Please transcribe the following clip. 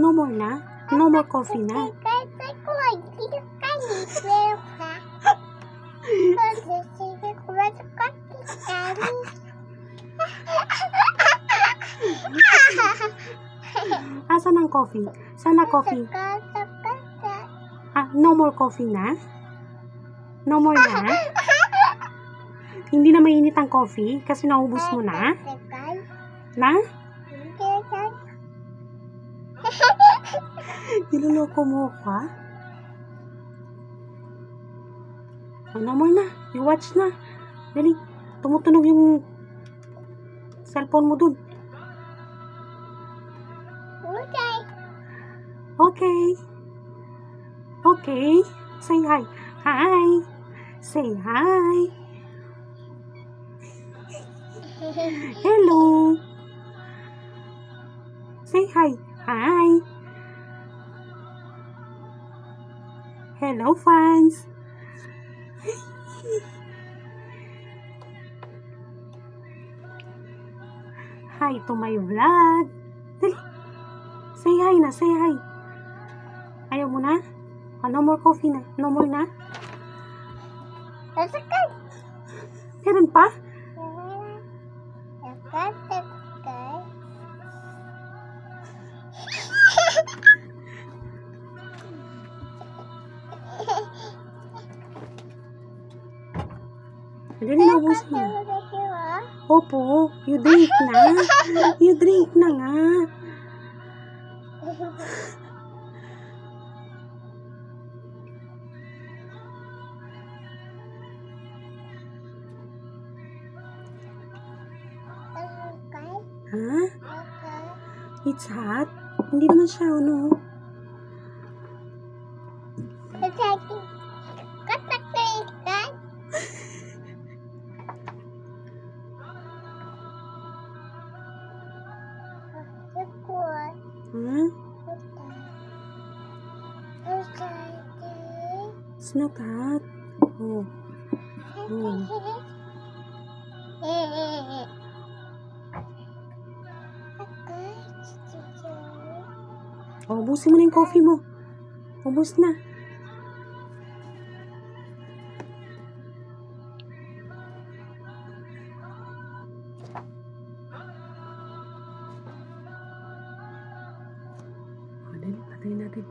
No more na? No more coffee na? Asan ang coffee? Sana coffee? Ah, no more coffee na? No more na? Hindi na mainit ang coffee kasi naubos mo na? Na? Niloloko mo ako, ha? Ah, no more na. You watch na. Dali. Tumutunog yung cellphone mo dun. Okay. Okay. Okay. Say hi. Hi. Say hi. Hello. Say. Hi. Hello, fans. Hi to my vlog. Dali. Say hi na, say hi. Ayaw mo na? Ah, no more coffee na. No more na? Nasakal. Meron pa? Nakasakal. Hindi na naubusin mo. Opo, you drink na. You drink na nga. Ha? It's hot? Hindi naman siya, ano? Ha? It's not hot. Oh. Oh, ubusin mo na yung coffee mo. Ubus na. Oh, dali, patayin natin.